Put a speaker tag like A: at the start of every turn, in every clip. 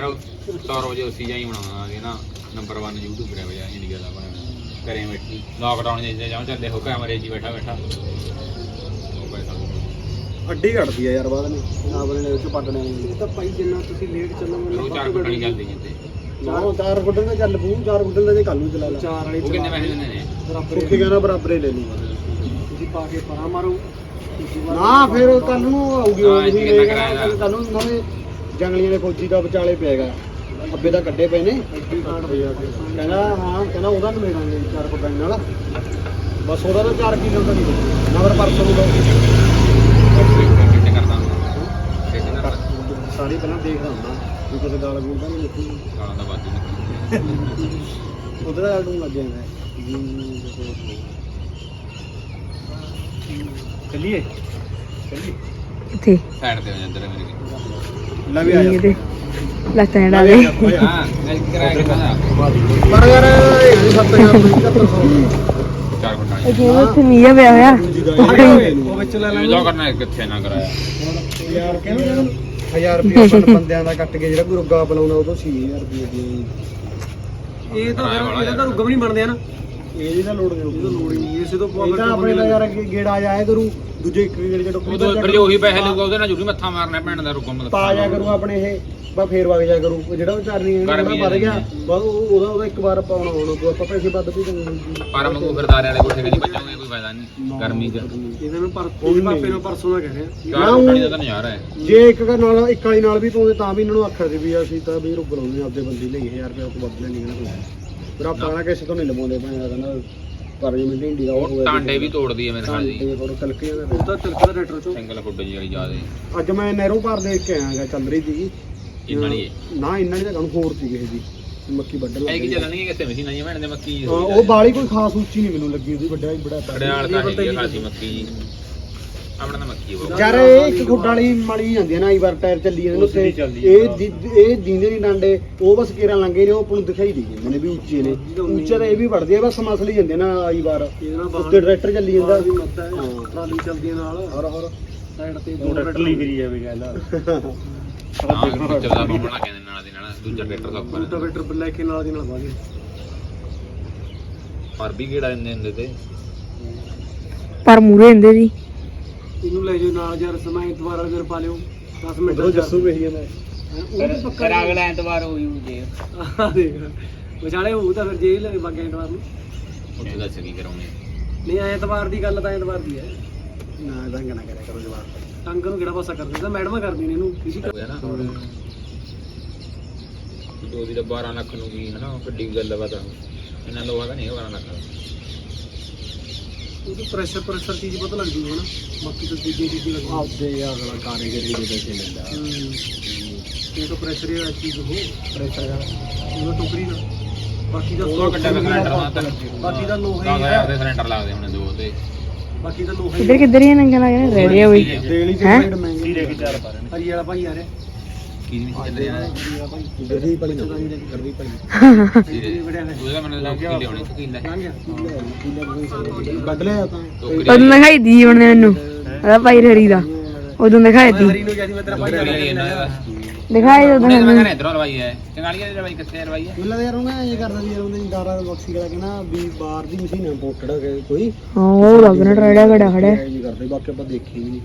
A: ਯਾਰ ਸੌਰਵ ਜੇ ਉਸੀ ਜਾਈ ਬਣਾਉਣਾ ਇਹ ਨਾ ਨੰਬਰ 1 ਯੂਟਿਊਬਰ ਹੈ ਬਈ ਇੰਨੀ ਗੱਲ ਆ ਕਰੇ ਬੈਠੀ ਲਾਕਡਾਊਨ ਜੇ ਜਾਉਂ ਚੱਲੇ ਹੋ ਕੈਮਰੇ 'ਚ ਬੈਠਾ ਬੈਠਾ। ਉਹ
B: ਅੱਡੀ ਘੜਦੀ ਆ ਯਾਰ ਬਾਅਦ ਨੇ ਨਾ ਬਣੇ ਨੇ ਉੱਚ ਪੱਟਣੇ ਨੇ
C: ਤਾਂ ਭਾਈ ਜਿੰਨਾ ਤੁਸੀਂ ਲੇਟ ਚੱਲੋਗੇ
A: ਉਹ ਚਾਰ ਕੁੱਟਣੀ ਚੱਲਦੀ ਜਿੱਤੇ
B: ਚਾਰ ਚਾਰ ਗੁੱਡਣ ਦਾ ਚੱਲ ਪੂ ਚਾਰ ਗੁੱਡਣ ਦਾ ਜੇ ਕੱਲ ਨੂੰ ਚਲਾ ਲਾ।
C: ਚਾਰ ਵਾਲੀ
A: ਉਹ ਕਿੰਨੇ ਪੈਸੇ ਦਿੰਦੇ ਨੇ?
C: ਬਰਾਬਰ
B: ਸੁੱਖੀ ਕਹਿੰਦਾ ਬਰਾਬਰ ਹੀ ਲੈ ਲੂਗਾ
C: ਤੁਸੀਂ ਪਾ ਕੇ ਪਰਾਂ ਮਾਰੋ।
B: ਨਾ ਫਿਰ ਕੱਲ ਨੂੰ ਆਊਗੀ ਉਹ ਨਹੀਂ
A: ਇਹ ਕਿੰਨਾ ਕਰਾਇਆ
B: ਕੱਲ ਨੂੰ ਨਾਲੇ ਜੰਗਲੀਆਂ ਦੇ ਫੌਜੀ ਦਾ ਵਿਚਾਲੇ ਪਿਆਗਾ ਅੱਬੇ ਦਾ ਕੱਢੇ ਪਏ ਨੇ। ਕਹਿੰਦਾ, ਹਾਂ, ਕਹਿੰਦਾ ਉਹਦਾ ਨਵੇੜਾਂਗੇ ਚਾਰ ਕੋ ਬੈਂਕ ਨਾਲ ਬਸ ਉਹਦਾ ਤਾਂ 4 ਕਿਲੋ ਦਾ ਨਹੀਂ ਨਵਰ ਪਰਸੋਂ ਨੂੰ ਸਾਰੀ ਪਹਿਲਾਂ ਦੇਖਦਾ ਹੁੰਦਾ। ਵੀ ਕਿਤੇ ਗਾਲ ਗੂਲ ਤਾਂ ਨਹੀਂ ਨਿਕਲੀ
A: ਗਾਲਾਂ ਦਾ ਬਾਜੂ ਨਿਕਲਦੀ
B: ਉਹਦੇ ਨਾਲ ਨੂੰ ਲੱਗ ਜਾਂਦਾ। ਚੱਲੀਏ। ਚੱਲੀਏ।
D: ਇੱਥੇ।
A: ਸਾਈਡ ਤੇ ਹੋ ਜਾਂਦੇ ਨੇ ਮੇਰੇ ਕੋਲ
B: ਲੈ ਵੀ ਆ ਜਾ
D: ਇਹਦੇ ਲੱਤਾਂ ਡਾ ਦੇ
A: ਹਾਂ ਇਹ ਕਿਰਾਇਆ ਕਿੰਨਾ ਦਾ?
B: ਪਰ ਯਾਰ ਇਹ ਨਹੀਂ 7000 7500
A: ਚਾਰ ਕੁੱਟਣੀ
D: ਇਹ ਜਿਵੇਂ ਉੱਥੇ ਮੀਂਹ ਪਿਆ ਹੋਇਆ
C: ਉਹ ਵਿੱਚ ਲੈ
A: ਇਹ ਜੋ ਕਰਨਾ ਹੈ, ਕਿੱਥੇ ਨਾ ਕਰਾਇਆ।
B: ਯਾਰ ਕਹਿੰਦਾ 1000 ਰੁਪਏ ਆਪਾਂ ਬੰਦਿਆਂ ਦਾ ਕੱਟ ਕੇ ਜਿਹੜਾ ਕੋਈ ਰੁੱਗਾ ਬੁਲਾਉਣਾ ਉਹ ਤੋਂ 6000 ਰੁਪਏ ਦੀ।
C: ਇਹ ਤਾਂ ਫਿਰ ਇਹਦਾ ਤਾਂ ਰੁੱਗਮ ਨਹੀਂ ਬਣਦੇ ਹਨ
B: ਇਹ ਤਾਂ ਲੋੜ ਨਹੀਂ
C: ਇਹ ਤਾਂ ਲੋੜ ਹੀ ਨਹੀਂ ਇਸੇ ਤੋਂ
B: ਇਹ ਤਾਂ ਆਪਣੇ ਦਾ ਯਾਰ ਅੱਗੇ ਗੇੜਾ ਜਾਇਆ ਕਰੂ ਦੂਜੇ ਇੱਕ ਗੇੜੇ ਚ
A: ਉਹ ਤਾਂ ਫਿਰ ਜੇ ਉਹੀ ਪੈਸੇ ਲਊਗਾ ਉਹਦੇ ਨਾਲ ਜ਼ਰੂਰੀ ਮੱਥਾ ਮਾਰਨਾ ਭੈਣ ਦਾ ਰੁਕਮ
B: ਪਾ ਜਾ ਕਰੂ ਆਪਣੇ ਇਹ ਬਾ ਫੇਰ ਵਗ ਜਾ ਕਰੂ ਉਹ ਜਿਹੜਾ ਵਿਚਾਰਨੀ ਹੈ
A: ਗਰਮੀ
B: ਜਿਹੜਾ ਵੱਧ ਗਿਆ
A: ਹੈ।
B: ਬਸ ਉਹ- ਉਹਦਾ ਉਹਦਾ ਇੱਕ ਵਾਰ ਪਾਉਣਾ ਹੋਣਾ ਕੋਈ ਆਪਾਂ ਪੈਸੇ ਵੱਧ ਵੀ ਦੇਣੇ
A: ਪਰ ਮੰਗੂ ਫਿਰਦਾਰੇ ਵਾਲੇ ਕੋਠੇ ਕਦੀ ਬਚਾਉਂਗੇ ਕੋਈ ਫਾਇਦਾ ਨਹੀਂ ਗਰਮੀ 'ਚ।
C: ਇਹਨਾਂ ਨੂੰ। ਪਰ ਉਹਦੇ ਪਾਪੇ ਨੂੰ ਪਰਸੋਂ ਦਾ ਕਹਿ ਰਿਹਾ
A: ਚਾਰ ਕੁੱਟਣੀ ਦਾ ਤਾਂ ਨਜ਼ਾਰਾ ਹੈ।
B: ਜੇ ਇੱਕ ਘਰ ਨਾਲ ਇੱਕ ਵਾਲੀ ਨਾਲ ਵੀ ਪਾਉਂਦੇ ਤਾਂ ਵੀ ਇਹਨਾਂ ਨੂੰ ਆਖਿਆ ਸੀ ਵੀ ਅਸੀਂ ਤਾਂ ਵੀ ਰੁਕ ਲਾਉਂਦੇ ਆਪਦੇ ਬੰਦੇ ਲਈ 1000 ਰੁਪਏ ਤੋਂ ਵੱਧ ਲੈਣੀ ਨਾ ਕੋਈ ਆਪਾਂ ਨਾ। ਕਿਸੇ ਤੋਂ ਨਹੀਂ ਲਵਾਉਂਦੇ ਭਾਵੇਂ ਕਹਿੰਦਾ ਪਰ ਜਿਵੇਂ ਢਿੰਡੀ ਦਾ
A: ਉਹ ਟਾਂਡੇ ਵੀ ਤੋੜਦੀ ਹੈ ਮੇਰੇ ਨਾਲ ਜੀ
B: ਟਾਂਡੇ ਥੋੜਾ ਕਲਕੇ ਦਾ
C: ਉਹ ਤਾਂ ਤਿਲਕਦਾ ਟਰੈਕਟਰ ਚੋਂ।
A: ਸਿੰਗਲ ਫੁੱਟ ਜੀ ਵਾਲੀ ਹੈ।
B: ਅੱਜ ਮੈਂ ਨਹਿਰੋਂ ਪਾਰ ਦੇਖ ਕੇ ਆਇਆਗਾ ਸੀਗੀ
A: ਇਹਨਾਂ ਲਈ ਇਹ।
B: ਨਾ ਇੰਨਾ ਨਹੀਂ ਤਾਂ ਹੋਰ ਸੀ ਕਿਸੇ ਦੀ ਮੱਕੀ ਵੱਢਣ
A: ਇਹ ਕੀ
B: ਲੱਗੀ
A: ਚੱਲਣਗੇ ਕਿਤੇ ਮਸ਼ੀਨਾਂ ਜਿਹੀਆਂ ਭੈਣ ਦੇ ਮੱਕੀ
B: ਹਾਂ, ਉਹ ਬਾਲੀ ਕੋਈ ਖਾਸ ਉੱਚੀ ਨਹੀਂ ਮੈਨੂੰ ਲੱਗੀ ਉਹਦੀ ਵੱਡਾ ਹੀ ਬੜਾ ਤਾਂ
A: ਖੜਿਆਲ ਤਾਂ ਆ ਖਾਸੀ ਮੱਕੀ ਜੀ। ਆਪਣਾ ਤਾਂ ਮੱਕੀ ਉਹ
B: ਯਾਰ ਇਹ ਇੱਕ ਖੁੱਡ ਵਾਲੀ ਮਲੀ ਜਾਂਦੀ ਹੈ ਨਾ ਆਈ ਵਾਰ ਟਾਇਰ ਚੱਲੀ ਜਾਂਦੇ ਨੇ ਉੱਤੇ ਇਹ ਦੀ- ਇਹ ਦੀਂਦੇ ਨਹੀਂ ਡਾਂਡੇ ਉਹ ਬਸ ਕੇਰਾਂ ਲੰਗੇ ਨੇ ਉਹ ਆਪਾਂ ਨੂੰ ਦਿਖਾਈ ਦੇ ਜਾਂਦੇ ਨੇ ਵੀ ਉੱਚੇ ਨੇ। ਉੱਚੇ ਤਾਂ ਇਹ ਵੀ ਵੜਦੇ ਆ ਬਸ ਮਸਲੀ ਜਾਂਦੇ ਨਾ ਆਈ ਵਾਰ। ਉੱਤੇ ਟਰੈਕਟਰ ਚੱਲੀ ਜਾਂਦਾ।
C: ਹੈ ਟਰਾਲੀ ਚੱਲਦੀ ਹੈ ਨਾਲ।
B: ਹਰ ਹਰ।
C: ਸਾਈਡ ਤੇ ਦੋ ਟਰੈਕਟਰ ਲਈ ਫਿਰੀ ਜਾਵੇ ਗੱਲ
A: ਹਾਂ ਚੱਲਦਾ ਬੰਬਣਾ ਕਹਿੰਦੇ ਨਾਲ ਦੀ ਨਾਲ ਦੂਜਾ ਟਰੈਕਟਰ ਸੌਖਾ
C: ਰੂਟਾ ਵੇਟਰ ਲੈ ਕੇ ਨਾਲ ਦੀ ਨਾਲ ਬਾਗੇ
A: ਪਰ ਵੀ ਕਿਹੜਾ ਦਿੰਦੇ ਹੁੰਦੇ ਤੇ।
D: ਪਰ ਮੂਰੇ ਹੁੰਦੇ ਸੀ।
C: ਇਹਨੂੰ ਲੈ ਜਾਓ ਨਾਲ ਯਾਰ ਸਮਾਂ ਇਤਵਾਰ ਵਾਲੇ ਦਿਨ ਪਾ ਲਿਓ 10 ਮਿੰਟ
B: ਉਧਰੋਂ ਜੱਸੂ ਵੇਹੀ ਜਾਂਦਾ
C: ਉਹ ਤਾਂ ਪੱਕਾ
A: ਅਗਲਾ ਐਤਵਾਰ ਹੋਈ ਹੁੰਦੇ
C: ਆਹ ਦੇਖ ਵਿਚਾਲੇ ਉਹ ਤਾਂ ਫਿਰ ਜੇਲ੍ਹ ਲੈ ਬਾਗੇ ਐਤਵਾਰ ਨੂੰ।
A: ਉੱਥੇ ਦੱਸ ਕੀ ਕਰਾਉਣੇ
C: ਨਹੀਂ ਐਤਵਾਰ ਦੀ ਗੱਲ ਤਾਂ ਐਤਵਾਰ ਦੀ ਹੈ।
B: ਨਾ ਦੰਗ ਨਾ ਕਰਿਆ ਕਰੋ ਜਵਾਬ।
C: ਟੰਗ ਨੂੰ ਕਿਹੜਾ ਪਾਸਾ ਕਰਦੇ? ਤਾਂ ਮੈਡਮਾਂ ਕਰਦੀਆਂ ਨੇ ਇਹਨੂੰ ਕਿਸੇ
A: ਹੋਇਆ ਨਾ? ਦੋ ਦੀ ਤਾਂ 12 ਲੱਖ ਨੂੰ ਕੀ ਹਨਾ ਵੱਡੀ ਗੱਲ ਬਾਤ ਇਹਨਾਂ ਲੋਹਾ ਦਾ ਨਹੀਂ ਹੈ 12 ਲੱਖ ਦਾ
C: ਉਹ ਪ੍ਰੈਸ਼ਰ ਪ੍ਰੈਸ਼ਰ ਚੀਜ਼ ਪਤਾ ਲੱਗ ਜੂ ਹਨਾ ਬਾਕੀ ਤਾਂ ਦੂਜੀ ਚੀਜ਼ ਲੱਗ
B: ਆਪਦੇ ਅਗਲਾ ਕਾਰੀਗਰੀ ਦੇ ਪੈਸੇ ਲੈਂਦਾ
C: ਇਹ ਤਾਂ ਪ੍ਰੈਸ਼ਰ ਹੀ ਚੀਜ਼ ਹੋ
B: ਪ੍ਰੈਸ਼ਰ ਦਾ
C: ਉਹ ਟੋਕਰੀ ਨਾ ਬਾਕੀ ਦਾ
A: ਉਹ ਕੱਟਾ ਦਾ ਸਿਲੰਡਰ ਦਾ ਤਾਂ
C: ਬਾਕੀ ਦਾ ਲੋਹਾ ਹੀ
A: 10000
C: ਹੈ।
A: ਦੇ ਸਿਲੰਡਰ ਲੱਗਦੇ ਹੁਣ ਦੋ ਤੇ
C: ਬਾਕੀ ਦਾ ਲੋਹਾ ਹੀ
D: ਕਿੱਧਰ ਕਿੱਧਰ ਹੀ ਨੰਗਾ ਲੱਗ ਰਿਹਾ ਰੈਡੀ ਆ ਬਈ
B: ਡੇਲੀ ਚ
D: ਹੈਂ?
B: ਰੇਟ ਮਹਿੰਗੀ ਦੇ ਕੇ ਚਾਰ ਪਾ ਰਹੇ
C: ਹਰੀ ਵਾਲਾ ਭਾਈ ਆ ਰਿਹਾ।
B: ਗਰਦੀ ਨਾ ਗਰਦੀ
A: ਉਹਦਾ ਮੈਨੂੰ ਲੱਗ ਗਿਆ ਲਿਆਉਣੇ ਕਿੱਲਾ
B: ਤਾਂ।
D: ਉਦੋਂ ਦਿਖਾਈ ਦੀ ਹੁਣ ਮੈਨੂੰ। ਉਹਦਾ ਭਾਈ ਹਰੀ ਦਾ। ਉਦੋਂ ਦਿਖਾਈ ਦੀ
C: ਹਰੀ ਨੂੰ ਜਿਆਦੀ ਮੈਂ ਤੇਰਾ ਭਾਈ ਆ
D: ਉਦੋਂ
A: ਉਹਨੇ ਮੈਂ
D: ਮੈਨੂੰ
A: ਕਹਿੰਦਾ ਇਧਰੋਂ ਲਵਾਈ ਹੈ। ਚੰਗਾਲੀਆਂ ਦੀ ਲਵਾਈ ਕਿੱਥੇ ਲਵਾਈ ਹੈ?
B: ਮੈਨੂੰ ਯਾਰ ਉਹਨਾਂ ਇਹ ਕਰਦਾ ਸੀ ਯਾਰ ਉਹਨੇ ਦਾਰਾ ਦਾ ਬਕਸੀ ਵਾਲਾ ਕਹਿੰਦਾ ਵੀ ਬਾਹਰ ਦੀ ਮਸ਼ੀਨ ਇੰਪੋਰਟਡ ਹੈ ਕੋਈ।
D: ਹਾਂ ਉਹ ਲੱਗਣਾ ਟਰੇੜਾ ਘੜਾ ਖੜਾ
B: ਇਹ ਨਹੀਂ ਕਰਦੇ ਬਾਕੀ ਆਪਾਂ ਦੇਖੀ ਨਹੀਂ।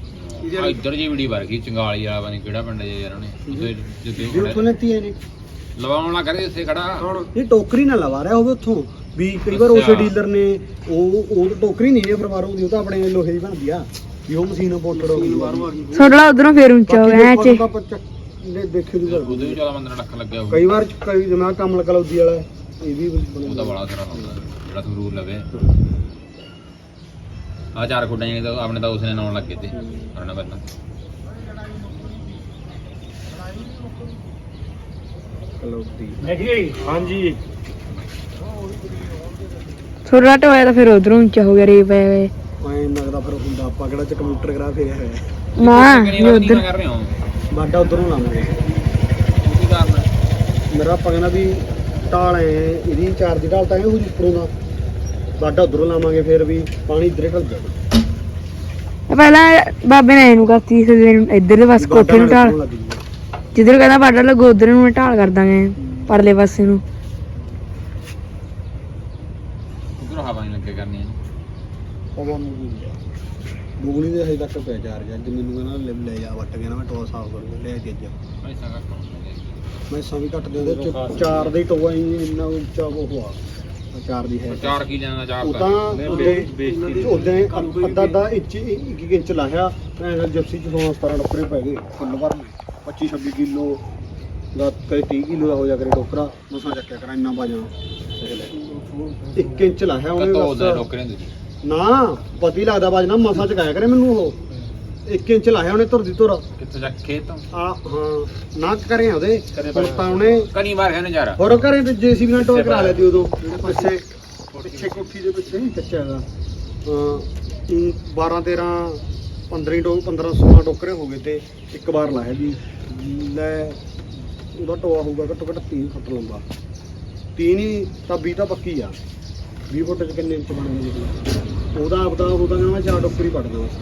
A: ਆ ਇੱਧਰ ਜੀ ਵੀਡੀ ਵਰ ਗਈ ਚੰਗਾਲੀ ਵਾਲਾ ਬਣੀ ਕਿਹੜਾ ਪਿੰਡ ਜੇ ਯਾਰ ਉਹਨੇ। ਉੱਥੇ ਜਿੱਦੇ
B: ਵੀ ਉੱਥੋਂ ਲੈਤੀ ਹੈ ਨੇ
A: ਲਵਾਉਣ ਲੱਗ ਕਰੇ ਇੱਥੇ ਖੜਾ।
B: ਇਹ ਟੋਕਰੀ ਨਾ ਲਵਾ ਰਿਹਾ ਹੋਵੇ ਉੱਥੋਂ। ਵੀ ਕਈ ਵਾਰ ਉਸੇ ਡੀਲਰ ਨੇ ਉਹ ਉਹ ਤਾਂ ਟੋਕਰੀ ਨਹੀਂ ਹੈ ਪਰਵਾਰ ਉਹਦੀ ਉਹ ਤਾਂ ਆਪਣੇ ਲੋਹੇ ਦੀ ਬਣਦੀ ਆ। ਵੀ ਉਹ ਮਸ਼ੀਨ ਹੋ ਗਈ।
C: ਬਾਹਰੋਂ ਆ
D: ਛੋਟਲਾ ਉਧਰੋਂ ਫੇਰ ਉੱਚਾ ਹੋ ਗਿਆ ਐਚੇ
B: ਦੇਖੇ ਦੀ ਗੱਲ।
A: ਉਹਦੇ ਵੀ ਜ਼ਿਆਦਾ ਬੰਦਾ ਲੱਖ ਲੱਗਿਆ ਹੋਊ।
B: ਕਈ ਵਾਰ ਕਈ ਜਿਵੇਂ ਆਹ ਕੰਮ ਕਲੌਦੀ ਵਾਲਾ ਇਹ ਵੀ।
A: ਉਹਦਾ ਬੜਾ ਸਾਰਾ ਹੁੰਦਾ ਜਿਹੜਾ ਸੰਗਰੂਰ ਲਵੇ। ਆ ਚਾਰ ਖੁੱਡਾਂ ਜਿਹੜੇ ਤਾਂ ਆਪਣੇ ਤਾਂ ਉਸਨੇ ਨਾਉਣ ਲੱਗੇ ਤੇ ਕਰਨਾ ਪਹਿਲਾਂ
B: ਕਲੌਦੀ ਹਾਂਜੀ।
D: ਛੋਟਲਾ ਟੋਇਆ ਤਾਂ ਫਿਰ ਉਧਰੋਂ ਉੱਚਾ ਹੋ ਗਿਆ ਰੇ ਪਏ
B: ਐਂ ਲੱਗਦਾ ਫਿਰ ਹੁੰਦਾ ਆਪਾਂ ਕਿਹੜਾ ਚ ਕੰਪਿਊਟਰ ਕਰਾ ਫੇਰਿਆ ਹੋਇਆ
D: ਨਾ
A: ਕਿੰਨੀ
D: ਇਹ ਉਧਰ
A: ਕਰ ਰਹੇ ਹੋ?
B: ਬਾਡਾ ਉਧਰੋਂ ਲਾਵਾਂਗੇ
A: ਕੀ ਕਰਨਾ
B: ਮੇਰਾ ਆਪਾਂ ਕਹਿੰਦਾ ਵੀ ਢਾਲ ਐ ਇਹਦੀ ਚਾਰ ਦੀ ਢਾਲ ਤਾਂ ਇਹ ਹੋ ਜੀ ਉੱਪਰੋਂ ਦਾ। ਬਾਡਾ ਉਧਰੋਂ ਲਾਵਾਂਗੇ ਫਿਰ ਵੀ ਪਾਣੀ ਇੱਧਰੇ ਢਲ ਜਾਣਾ
D: ਪਹਿਲਾਂ ਬਾਬੇ ਨੇ ਇਹਨੂੰ ਕਰਤੀ ਸੀ ਨੂੰ ਇੱਧਰ ਦੇ ਬਸ ਕੋਠੇ ਨੂੰ ਢਾਲ। ਜਿੱਧਰ ਕਹਿੰਦਾ ਬਾਰਡਰ ਲੱਗੋ ਉਧਰ ਨੂੰ ਢਾਲ ਕਰ ਦਾਂਗੇ ਪਰਲੇ ਪਾਸੇ ਨੂੰ।
A: ਉਧਰ ਹਵਾ ਨਹੀਂ ਲੱਗੇ ਕਰਨੀ ਇਹਨੂੰ।
B: ਬੁਗਣੀ ਦੇ ਹਜੇ ਤੱਕ ਪੈ ਜਾ ਰਿਹਾ ਅੱਜ ਮੈਨੂੰ ਕਹਿੰਦਾ ਲੈ ਲੈ ਜਾ ਵੱਟ ਗਿਆ ਨਾ ਮੈਂ ਟੋਆ ਸਾਫ਼ ਕਰੂੰਗਾ ਲੈ ਕੇ ਅੱਜ
A: ਪੈਸਾ ਘੱਟ
B: ਮੈਂ ਸਮਝ ਘੱਟ ਦੇ ਉਹਦੇ ਚ ਚਾਰ ਦੇ ਟੋਆ ਹੀ ਇੰਨਾ ਉੱਚਾ ਉਹ ਹੋਆ ਚਾਰ ਦੀ ਹੈ
A: ਚਾਰ ਕੀ ਲੈਣਾ ਚਾਰ ਤਾਂ
B: ਉਦੋਂ ਅੱਧਾ ਅੱਧਾ ਇੰਚ ਇੱਕ ਇੱਕ ਇੰਚ ਲਾਹਿਆ ਭੈਣ ਦਾ ਜਿਪਸੀ ਚ 16 17 ਟੋਕਰੇ ਪੈ ਗਏ ਫੁੱਲ ਭਰ 25 26 ਕਿਲੋ ਦਾ ਕਈ 30 ਕਿਲੋ ਦਾ ਹੋ ਜਾ ਕਰੇ ਟੋਕਰਾ ਮਸਾਂ ਚੱਕਿਆ ਕਰਾਂ ਇੰਨਾ ਬਾਜਾ ਇੱਕ ਇੰਚ ਲਾਹਿਆ ਉਹਨੇ ਬਸ।
A: ਉਹਦੇ ਟੋਕਰੇ ਸੀ।
B: ਨਾ ਪਤੀ ਲੱਗਦਾ ਬਾਜਣਾ ਮਸਾਂ ਚਕਾਇਆ ਕਰੇ ਮੈਨੂੰ ਉਹ। ਇੱਕ ਇੰਚ ਲਾਹਿਆ ਉਹਨੇ ਧੁਰ ਦੀ ਧੁਰ।
A: ਕਿੱਥੇ ਜਾ ਖੇਤ ਤੋਂ?
B: ਆ ਹਾਂ ਨਾ ਕਰੇ ਉਹਦੇ ਹੁਣ ਤਾਂ ਉਹਨੇ
A: ਕਨੀ ਮਾਰ ਗਿਆ ਨਜ਼ਾਰਾ
B: ਹੋਰ ਘਰੇ ਤੇ ਜੀਸੀਬੀ ਨਾਲ ਟੋਲ ਕਰਾ ਸੀ ਉਦੋਂ। ਪਿੱਛੇ ਪਿੱਛੇ ਕੋਠੀ ਦੇ ਪਿੱਛੇ ਨਹੀਂ ਕੱਚਾ ਅਹ 12 13 15 ਟੋ 15 16 ਟੋਕਰੇ ਹੋ ਗਏ ਤੇ ਇੱਕ ਵਾਰ ਲਾਇਆ ਜੀ ਲੈ ਉਹਦਾ ਟੋਆ ਹੋਊਗਾ ਘੱਟੋ ਘੱਟ 3 ਫੁੱਟ ਲੰਬਾ। 3 ਹੀ ਤਾਂ 20 ਤਾਂ ਪੱਕੀ ਆ। 20 ਫੁੱਟ ਚ ਕਿੰਨੇ ਇੰਚ ਬਣਨਗੇ ਜੀ? ਉਹਦਾ ਆਪਦਾ ਉਹਦਾ ਕਹਿੰਦਾ ਮੈਂ ਚਾਰ ਟੋਕਰੀ ਪੜਦਾ ਬਸ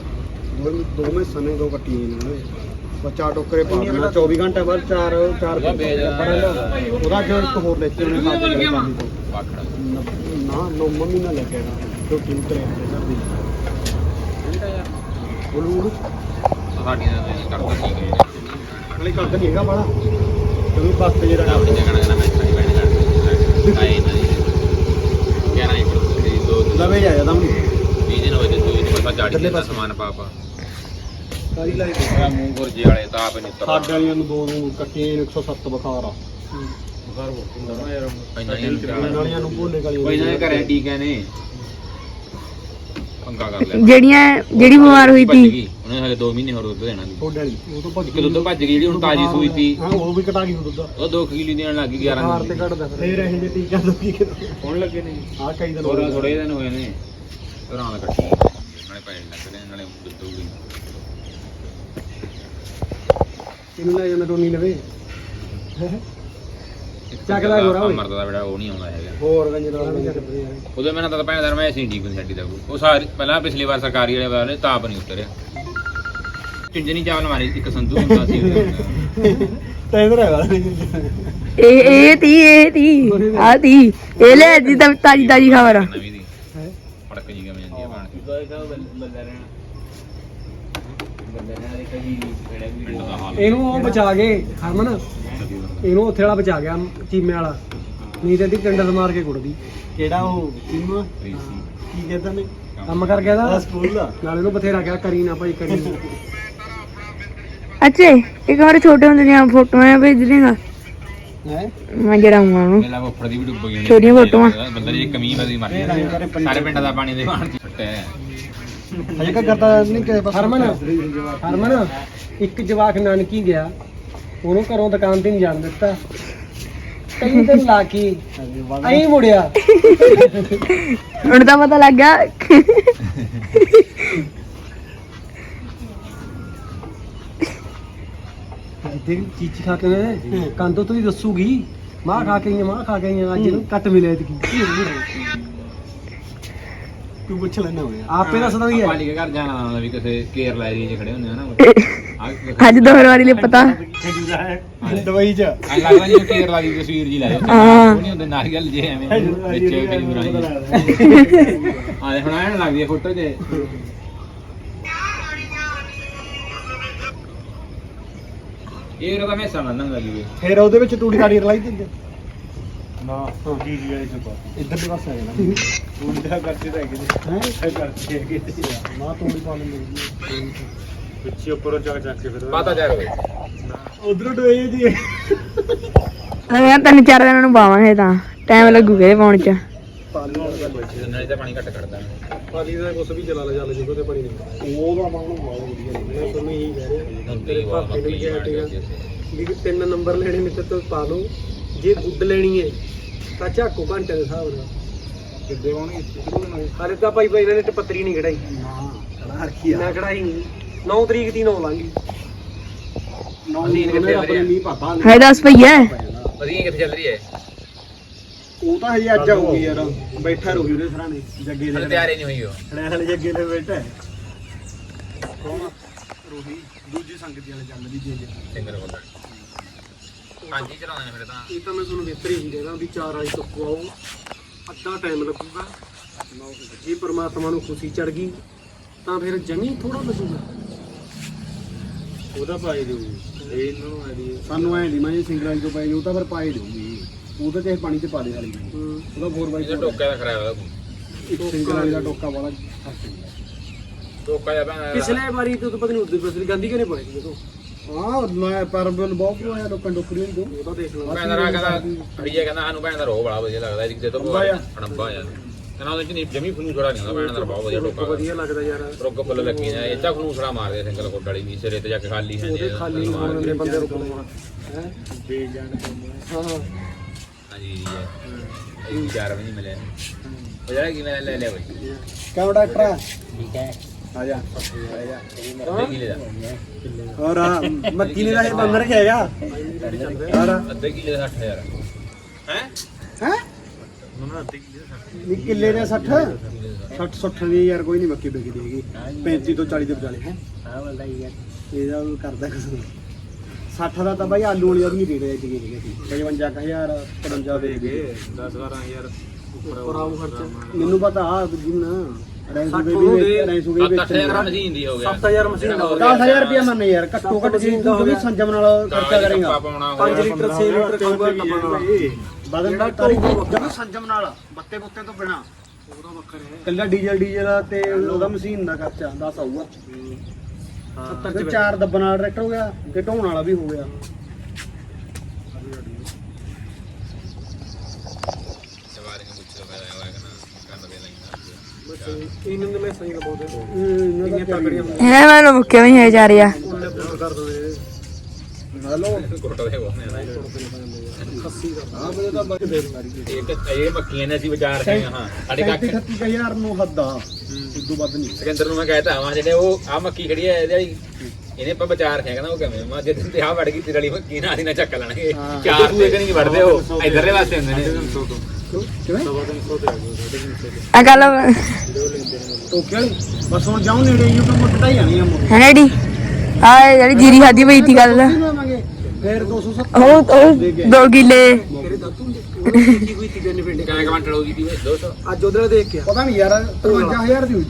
B: ਦੋ ਦੋ ਮੈਂ ਸਨੇ ਦੋ ਕੱਟੀਆਂ ਨੇ ਬਸ ਚਾਰ ਟੋਕਰੇ ਪਾ ਦੇਣਾ। 24 ਘੰਟੇ ਬਾਅਦ ਚਾਰ ਚਾਰ
A: ਉਹਦਾ
B: ਜੋ ਇੱਕ ਹੋਰ ਲੈ ਕੇ ਉਹਨੇ ਖਾ ਤੋਂ।
A: ਵਾਖੜਾ
B: ਨਾ ਨੋ ਮੰਮੀ ਨਾਲ ਲੈ ਕੇ ਆਣਾ ਤਿੰਨ ਤਰੇ ਦੇ ਸਰ ਦੀ। ਬੋਲੂ
A: ਸਾਡੀ ਨਹੀਂ ਕਰਦਾ ਠੀਕ ਹੈ
B: ਅਗਲੀ ਕੱਟ ਨਹੀਂ ਹੈਗਾ ਬਾਲਾ ਤੈਨੂੰ ਬੱਸ ਤੇ ਜਿਹੜਾ
A: ਆਪਣੀ ਜਗ੍ਹਾ ਨਾ ਮੈਂ ਸਾਡੀ ਬੈਠ ਕਰ ਆਏ ਨਾ ਜੀ। ਨਹੀਂ ਦੋ
B: ਲਵੇ ਜਾ ਜਾਂਦਾ ਮੈਂ
A: ਵੀਹ ਦਿਨ ਹੋਏ ਤੇ ਬਾਅਦ ਜਾੜੀ ਦਾ ਸਮਾਨ ਪਾ ਪਾ।
B: ਸਾਰੀ ਲਾਈ
A: ਮੇਰਾ ਮੂੰਹ ਗੁਰਜੇ ਵਾਲੇ ਤਾਂ ਆਪ ਨਹੀਂ
B: ਸਾਡੇ ਵਾਲੀਆਂ ਨੂੰ ਦੋ ਨੂੰ ਕੱਟੇ 107 ਬੁਖਾਰ ਆ।
A: ਪੈਂਦਾ ਨਹੀਂ
B: ਪਿੰਡ ਵਾਲੀਆਂ ਨੂੰ ਭੋਲੇ ਗਾਲੀਆਂ
A: ਕੋਈ ਨਾ ਘਰੇ ਟੀਕੇ ਨੇ ਪੰਗਾ ਕਰ ਲਿਆ
D: ਜਿਹੜੀਆਂ ਜਿਹੜੀ ਬਿਮਾਰ ਹੋਈ
A: ਭੱਜ
D: ਤੀ
A: ਗਈ। ਉਹਨੇ ਹਲੇ 2 ਮਹੀਨੇ ਹੋਰ ਦੁੱਧ ਦੇਣਾ ਸੀ।
B: ਥੋੜੇ ਵਾਲੀ ਉਹ ਤੋਂ ਭੱਜ
A: ਇੱਕ ਦੁੱਧ ਭੱਜ ਗਈ ਜਿਹੜੀ ਹੁਣ ਤਾਜੀ ਸੂਈ ਤੀ
B: ਹਾਂ ਉਹ ਵੀ ਕਟਾ ਗਈ ਦੁੱਧ।
A: ਉਹ 2 ਕਿਲੋ ਦੇਣ ਲੱਗ ਗਈ 11
B: ਹਾਰ ਤੇ
A: ਦਿਨ
B: ਕੱਢਦਾ ਫੇਰ ਇਹ ਜੇ ਟੀਕਾ ਦੋ ਕੀ
A: ਹੁਣ ਲੱਗੇ ਨੇ
B: ਆ ਕਈ ਦਿਨ
A: ਥੋੜਾ ਥੋੜੇ ਦਿਨ ਹੋਏ ਨੇ। ਘਰਾਂ ਦਾ ਕੱਟੀ ਨਾਲੇ ਪੈਣ ਲੱਗ ਰਹੇ ਨਾਲੇ ਦੁੱਧ ਉੜੀ
B: ਕਿਨੂੰ ਜਾਂਦਾ ਟੋਨੀ ਲਵੇ? ਚੱਕਦਾ ਗੋਰਾ ਓਏ।
A: ਮਰਦਾ ਦਾ ਬੜਾ ਉਹ ਨਹੀਂ ਆਉਂਦਾ ਹੈਗਾ।
B: ਹੋਰ ਗੰਜ ਨਾਲ ਵੀ ਚੱਕਦੇ ਯਾਰ।
A: ਉਹਦੇ ਮੈਂ ਤਾਂ ਭੈਣ ਦਰ ਮੈਂ ਐਸੀ ਠੀਕ ਨਹੀਂ ਛੱਡੀ ਦਾ। ਉਹ ਸਾਰੀ ਪਹਿਲਾਂ ਪਿਛਲੀ ਵਾਰ ਸਰਕਾਰੀ ਵਾਲੇ ਵਾਲੇ ਤਾਪ ਨਹੀਂ ਉਤਰਿਆ। ਚਿੰਜਨੀ ਚਾਵਲ ਮਾਰੀ ਇੱਕ ਸੰਧੂ ਹੁੰਦਾ ਸੀ।
B: ਤਾਂ ਇਧਰ ਹੈਗਾ
D: ਇਹ ਇਹ ਤੀ ਇਹ ਤੀ ਆ ਤੀ। ਇਹ ਲੈ ਜੀ ਤਾਂ ਤਾਜੀ ਤਾਜੀ ਖਬਰ। ਆ
A: ਨਵੀਂ ਦੀ। ਫੜਕ ਜੀ ਕਿਵੇਂ ਜਾਂਦੀ ਆ ਬਾਣ ਦਾ
C: ਇਹਨੂੰ ਉਹ ਬਚਾ ਗਏ ਹਰਮਨ। ਇਹਨੂੰ ਉੱਥੇ ਵਾਲਾ ਬਚਾ ਗਿਆ ਚੀਮੇ ਵਾਲਾ। ਨਹੀਂ ਤੇ ਇਹਦੀ ਕੰਡਲ ਮਾਰ ਕੇ ਕੁੱਟਦੀ।
B: ਕਿਹੜਾ ਉਹ?
A: ਰੀਸੀ
B: ਕੀ ਕਹਿੰਦਾ ਨੇ?
C: ਕੰਮ ਕਰ ਗਿਆ ਦਾ
B: ਸਕੂਲ ਦਾ
C: ਨਾਲ ਇਹਨੂੰ ਬਥੇਰਾ ਗਿਆ ਕਰੀ ਨਾ ਭਾਈ ਕਰੀ ਨਾ।
D: ਅੱਛੇ ਇੱਕ ਵਾਰ ਛੋਟੇ ਹੁੰਦੇ ਦੀਆਂ ਫੋਟੋਆਂ ਭੇਜ ਦੇਗਾ
B: ਹੈ?
D: ਮੈਂ ਜਰਾਉਂਗਾ ਉਹਨੂੰ।
A: ਪਹਿਲਾਂ ਫੁੱਫੜ ਦੀ ਵੀ ਡੁੱਬ ਗਈ।
D: ਛੋਟੀਆਂ ਫੋਟੋਆਂ।
A: ਬੰਦੇ ਦੀ ਕਮੀ ਮਰ
B: ਇਹ ਕਰੇ ਪੰਜ-
A: ਸਾਰੇ ਪਿੰਡ ਦਾ ਪਾਣੀ ਦੇ ਬਾਣ ਚ ਛੱਟਿਆ
B: ਹਜੇ ਕਾ ਕਰਦਾ ਨਹੀਂ ਕਿ ਬਸ
C: ਹਰਮਨ ਹਰਮਨ ਇੱਕ ਜਵਾਕ ਨਾਨਕੀ ਗਿਆ। ਉਹਨੂੰ ਘਰੋਂ ਦੁਕਾਨ ਤੇ ਨਹੀਂ ਜਾਣ ਦਿੱਤਾ। ਕਈ ਦਿਨ ਲਾ ਕੇ ਐਂ ਮੁੜਿਆ।
D: ਹੁਣ ਤਾਂ ਪਤਾ ਲੱਗ ਗਿਆ।
C: ਜਿੱਦੇ ਚੀਚੀ ਖਾ ਕੇ ਨੇ ਕੰਦੋ ਤੋਂ ਹੀ ਦੱਸੂਗੀ। ਮਾਂ ਖਾ ਕੇ ਆਈ ਆ, ਮਾਂ ਖਾ ਕੇ ਆਈ ਆ, ਅੱਜ ਇਹਨੂੰ ਕੱਟ ਮਿਲਿਆ ਤੇ
B: ਤੂੰ ਪੁੱਛ ਲੈਣਾ ਹੋਇਆ।
C: ਆਪੇ ਦੱਸਦਾ ਵੀ ਹੈ।
A: ਲਿਖ ਘਰ ਜਾਣਾ ਹੁੰਦਾ ਵੀ ਕਿਸੇ ਕੇਰਲਾ ਏਰੀਆ 'ਚ ਖੜੇ ਹੁੰਦੇ ਆ ਨਾ।
D: ਅੱਜ ਦੋ ਵਾਰੀ ਲਈ ਪਤਾ।
B: ਦਵਾਈ ਚ।
A: ਐਂ ਲੱਗਦਾ ਜਿਵੇਂ ਕੇਰਲਾ ਦੀ ਤਸਵੀਰ ਜੀ ਲਾਇਓ
D: ਹਾਂ।
A: ਉਹ ਨਹੀਂ ਹੁੰਦੇ ਨਾਰੀਅਲ ਜੇ ਐਵੇਂ। ਵਿੱਚ ਕਈ ਬੁਰਾਈ ਆਹ ਹੁਣ ਐਨ ਲੱਗਦੀ ਹੈ ਫੋਟੋ 'ਚ। ਇਹ ਰੋਗਾ ਮੈਂ ਸਮਝ ਨਾ ਲੱਗੀ
B: ਫਿਰ ਉਹਦੇ ਵਿੱਚ ਤੂੜੀ ਕਾੜੀ ਰਲਾਈ ਦਿੰਦੇ। ਨਾ ਜੀ ਜੀ ਵਾਲੇ ਚ ਇੱਧਰ ਦੇ ਪਾਸੇ ਆ ਜਾਣਾ। ਤੂੜੀ ਦਾ। ਕਰਤੇ ਤਾਂ ਹੈਗੇ ਹੈ ਕਰਤੇ ਹੈਗੇ ਨਾ ਤੂੜੀ ਪਾ ਲੈਂਦੇ ਪਿੱਛੇ ਉੱਪਰੋਂ ਚੱਕ ਚੱਕ ਕੇ ਫਿਰ।
A: ਪਤਾ ਜਾ ਰੋਵੇ
B: ਉਧਰੋਂ ਡੋਏ ਜੀ।
D: ਮੈਂ ਤਿੰਨ ਚਾਰ ਦਿਨਾਂ ਨੂੰ ਪਾਵਾਂਗੇ ਤਾਂ। ਟਾਈਮ ਲੱਗੂਗਾ ਇਹ ਪਾਉਣ ਚ।
A: ਨਾਲੇ ਤਾਂ ਪਾਣੀ ਘੱਟ ਕੱਢਦਾ
B: ਪਾਣੀ ਦਾ ਕੁਛ ਵੀ ਚਲਾ ਲੈ ਚੱਲ ਜਿੱਕੋ ਤੇ ਪਾਣੀ ਨਹੀਂ ਉਹਦਾ ਮਾਨੂੰ ਬਹੁਤ ਵਧੀਆ ਮੈਂ ਤੁਹਾਨੂੰ ਇਹੀ ਕਹਿ ਰਿਹਾ।
A: ਹੁੰਦੀ
C: ਭਾਪੇ ਨੇ ਕਿਹਾ ਸੀਗਾ ਵੀ ਤਿੰਨ ਨੰਬਰ ਲੈਣੇ ਨੇ ਤੇ ਤੂੰ ਪਾ ਲਓ ਜੇ ਗੁੱਡ ਲੈਣੀ ਹੈ ਤਾਂ ਝਾਕੋ ਘੰਟੇ ਦੇ ਹਿਸਾਬ ਨਾਲ।
B: ਕਿੱਦੇ ਹੋਣਗੇ
C: ਹਾਲੇ ਤਾਂ ਭਾਈ ਭਾਈ ਇਹਨਾਂ ਨੇ ਟਪੱਤਰੀ ਨਹੀਂ ਕਢਾਈ।
B: ਨਾ ਰੱਖੀ
C: ਨਾ ਕਢਾਈ ਨਹੀਂ। 9 ਤਰੀਕ ਦੀ 9 ਲਾਂਗੀ।
B: ਨੌ
A: ਅਸੀਂ ਕਿੱਥੇ
B: ਆਪਣੇ? ਨਹੀਂ ਪਤਾ
D: ਹੈ 10 ਪਈਆ
A: ਵਧੀਆ ਕਿੱਥੇ ਚੱਲ ਰਹੀ ਹੈ
B: ਉਹ ਤਾਂ ਹਜੇ ਅੱਜ ਆਊਗੀ ਯਾਰ। ਬੈਠਾ ਰਹੂਗੀ ਉਹਦੇ ਸਰਾਣੇ ਜੱਗੇ ਦੇ
A: ਤਿਆਰ ਨਹੀਂ ਹੋਈ ਉਹ।
B: ਹਲੇ ਜੱਗੇ ਦੇ ਬੈਠਾ ਹੈ। ਕੌਣ ਰੋਹੀ। ਦੂਜੀ ਸੰਗਤ ਵਾਲੇ ਚੱਲਦੀ ਜੇ
A: ਸਿੰਗਰ ਕੋਲ ਹਾਂਜੀ ਚਲਾਉਂਦੇ ਨੇ ਫਿਰ ਤਾਂ।
C: ਇਹ ਤਾਂ ਮੈਂ ਤੁਹਾਨੂੰ ਬਿਹਤਰੀ ਹੀ ਦੇਣਾ ਵੀ ਚਾਰ ਵਾਲੀ ਟੁੱਕੋ ਆਓ। ਅੱਧਾ ਟਾਈਮ ਲੱਗੂਗਾ। ਜੇ ਪ੍ਰਮਾਤਮਾ ਨੂੰ ਖੁਸ਼ੀ ਚੜ ਗਈ ਤਾਂ ਫਿਰ ਜਮੀ ਥੋੜਾ ਬਚੂਗਾ
A: ਉਹਦਾ ਪਾਈ ਦੇਊ ਇਹ ਇਹਨਾਂ ਆਈਡੀ
B: ਸਾਨੂੰ ਐ ਨਹੀਂ ਮੈਂ ਸਿੰਗਲ ਵਾਲੀ ਤੋਂ ਪੈ ਜਾਊ ਤਾਂ ਫਿਰ ਪਾਏ ਦੇਊਗੀ। ਉਹ ਤਾਂ ਚਾਹੇ ਪਾਣੀ 'ਚ ਪਾ ਦੇ ਵਾਲੀ ਉਹਦਾ 4x4
A: ਇਹਦਾ ਟੋਕਾ ਦਾ ਖਰਾਬ ਹੋਇਆ
B: ਇੱਕ ਸਿੰਗਲ ਵਾਲੀ ਦਾ ਟੋਕਾ ਵਾਲਾ
A: ਟੋਕਾ ਜਾਂ ਭੈਣ
C: ਪਿਛਲੇ ਵਾਰੀ ਤੋਂ ਪਤਾ ਨਹੀਂ ਉੱਤੇ ਪਿਛਲੀ ਗਾਂਧੀ ਕਿਨੇ ਪਾਈ ਸੀ ਉਹ
B: ਹਾਂ ਮੈਂ ਪਰ ਬਿਲ ਬਹੁਤ ਪਵਾਇਆ ਲੋਕਾਂ ਡੋਕਰੀ ਹੋਈ ਤੋਂ
C: ਉਹਦਾ ਦੇਖ ਲਓ।
A: ਭੈਣ ਦਾ ਰਾਹ ਕਹਿੰਦਾ ਅੜੀਏ ਕਹਿੰਦਾ ਸਾਨੂੰ ਭੈਣ ਦਾ ਰੋਹ ਬੜਾ ਵਧੀਆ ਲੱਗਦਾ ਇਹਦੀ ਤੋਂ
B: ਅੰਬਾ ਆ।
A: ਕਹਿੰਦਾ ਉਹਦੇ ਚ ਨਹੀਂ ਜਮੀ ਫਲੂ ਛੜਾ ਨਹੀਂ ਹੁੰਦਾ ਭੈਣ ਦਾ ਬਹੁਤ ਵਧੀਆ ਟੋਕਾ।
C: ਵਧੀਆ ਲੱਗਦਾ ਯਾਰ।
A: ਰੁੱਗ ਫੁੱਲ ਲੱਗੀ ਨੇ ਇਹ ਤਾਂ ਫਲੂ ਛੜਾ ਮਾਰਦੇ ਸਿੰਗਲ ਕੋਟ ਵਾਲੀ ਵੀ ਸਿਰੇ ਤੇ ਜਾ ਕੇ ਖਾਲੀ ਹੈ
C: ਉਹਦੇ ਖਾਲੀ ਹੋਣ ਦੇ ਬੰਦੇ ਰੁਕ ਹੈ
B: ਦੇ ਜਾਣ
C: ਹਾਂ? ਹਾਂ।
A: ਹਾਂਜੀ ਜੀ ਇਹ ਵੀ ਚਾਰ ਵੀ ਨਹੀਂ ਮਿਲੇ। ਉਹ ਜਿਹੜਾ ਕਿਵੇਂ ਲੈ ਲਿਆ ਬਈ।
B: ਕਿਉਂ ਡਾਕਟਰ
A: ਠੀਕ ਹੈ।
B: ਆ ਜਾ ਆ ਜਾ
A: ਅੱਧੇ ਕਿਲੇ ਦਾ।
B: ਹੋਰ ਆ, ਮੱਕੀ ਨੇ ਦਾ ਇਹ ਬੰਦਰ ਕੇ ਹੈਗਾ। ਹੋਰ
A: ਅੱਧੇ ਕਿਲੇ ਦਾ 60000 ਹੈ?
B: ਹੈ?
A: ਉਹਨਾਂ ਅੱਧੇ ਕਿਲੇ ਦਾ
B: ਨੀ ਕਿੱਲੇ ਦੇ 60 60 60 ਦੀ ਯਾਰ ਕੋਈ ਨਹੀਂ ਮੱਕੀ ਵਿਕਦੀ ਹੈਗੀ। 35 ਤੋਂ 40 ਦੇ ਵਿਚਾਲੇ ਹੈ?
C: ਹਾਂ ਯਾਰ
B: ਇਹਦਾ ਉਹ ਕਰਦਾ ਨਹੀਂ। 60 ਦਾ ਤਾਂ ਬਾਈ ਆਲੂ ਵਾਲੀ ਦਾ ਵੀ ਨਹੀਂ ਰੇਟ ਹੈਗੀ ਸੀ 55000 55 ਦੇ ਗਏ
A: 10 12000
C: ਉੱਪਰ ਆਉ ਖਰਚਾ
B: ਮੈਨੂੰ ਪਤਾ ਆ ਜਿੰਨਾ ਰੈਂਸੂ
C: ਸੱਠ
B: ਦੇ
C: ਨੂੰ
B: ਵੀ
C: ਦੇ-
B: ਰੈਂਸੂ ਦੇ
A: 8000 ਮਸ਼ੀਨ ਦੀ ਹੋ ਗਿਆ।
C: 7000 ਮਸ਼ੀਨ ਦਾ ਹੋ ਗਿਆ।
B: 10000 ਰੁਪਏ ਮੰਨ ਯਾਰ ਘੱਟੋ ਘੱਟ ਜੀ ਤੂੰ ਵੀ ਸੰਜਮ ਨਾਲ ਖਰਚਾ ਕਰੇਗਾ
A: ਪਾਉਣਾ
C: 5 ਲੀਟਰ 6 ਲੀਟਰ ਖਾਊਗਾ ਟੱਪਣਾ
B: ਬਦਲ
C: ਜਿਹੜਾ
B: ਤਾਰੀ
C: ਢੋਊ
B: ਜਦੋਂ ਸੰਜਮ ਨਾਲ ਬੱਤੇ ਬੁੱਤੇ ਤੋਂ ਬਿਨਾ।
C: ਉਹਦਾ ਵੱਖਰਾ ਹੈ।
B: ਕੱਲਾ ਡੀਜ਼ਲ ਡੀਜ਼ਲ ਤੇ ਉਹਦਾ ਮਸ਼ੀਨ ਦਾ ਖਰਚਾ 10 ਆਊਗਾ।
C: 70
B: ਤੇ
C: ਚ
B: ਚਾਰ ਦੱਬਣ ਵਾਲਾ ਟਰੈਕਟਰ ਹੋ ਗਿਆ ਤੇ ਢੋਣ ਵਾਲਾ ਵੀ ਹੋ ਗਿਆ
A: ਸਵਾਰੀ ਨੂੰ ਪੁੱਛ ਲੋ ਫਾਇਦਾ ਹੋਇਆ ਕਿ ਨਾ ਕੰਨ ਦੇ ਲਈ
C: ਇਹਨਾਂ ਮੈਂ
D: ਮੁੱਕਿਆ ਵੀ ਹੈ ਜਾ ਰਿਹਾ
C: ਉਹਨੇ ਬੋਲ ਕਰ ਦੋ
B: ਹਲੋ
A: ਕੋਟ ਦੇ ਬੋਲਨੇ ਨਾ
C: ਖੱਸੀ ਦਾ
B: ਆ? ਬਲੇ ਤਾਂ ਬੱਚ ਦੇ ਮਾਰੀ
A: ਇਹ ਇਹ ਮੱਕੀਆਂ ਨੇ ਅਸੀਂ ਵਿਚਾਰ ਰੱਖੀਆਂ ਹਾਂ। ਸਾਡੇ ਕੱਖ
B: 38000 ਨੂੰ ਹੱਦ ਆ। ਉਦੋਂ ਵੱਧ ਨਹੀਂ।
A: ਸਿਕੰਦਰ ਨੂੰ ਮੈਂ ਕਹਿਤਾ ਵਾ ਜਿਹੜੇ ਉਹ ਆ ਮੱਕੀ ਖੜੀ ਹੈ ਇਹਦੇ ਵਾਲੀ। ਇਹਨੇ ਆਪਾਂ ਵਿਚਾਰ ਰੱਖਿਆ ਕਹਿੰਦਾ ਉਹ ਕਿਵੇਂ? ਮੈਂ ਜਿੱਦ ਤੇ ਆ ਵੜ ਗਈ ਤੇਰੇ ਵਾਲੀ ਮੱਕੀ ਨਾਲ ਹੀ ਨਾ ਚੱਕ ਲੈਣਗੇ। ਚਾਰ ਤੇ ਨਹੀਂ ਵੜਦੇ ਉਹ। ਇਧਰਲੇ ਪਾਸੇ ਹੁੰਦੇ ਨੇ।
B: ਕਿਵੇਂ
D: ਆ ਗੱਲ
B: ਟੋਕੇ ਵਾਲੀ ਬਸ ਹੁਣ ਜਾਉਂ ਨੇੜੇ ਯੂ ਕੰਮ ਕਟਾਈ ਜਾਣੀ ਆ ਮੋਰ
D: ਹੈ ਡੈਡੀ? ਆ ਜਿਹੜੀ ਜੀਰੀ ਖਾਦੀ ਪਈ ਤੀ ਗੱਲ
B: ਲਾਵਾਂਗੇ ਫਿਰ 270
D: ਉਹ ਉਹ ਦੋ ਕਿੱਲੇ।
C: ਤੇਰੇ ਦਾਤੂ ਉਹ ਕੀ ਕੋਈ ਤੀ ਬੈਨੀਫਿਟ
A: ਕਿਵੇਂ ਕਮੈਂਟ ਹੋਗੀ ਦੀ 200
C: ਅੱਜ ਉਹਦੇ ਦੇਖ ਕੇ ਆ।
B: ਪਤਾ ਨਹੀਂ ਯਾਰ 53000 ਦੀ ਹੋਈ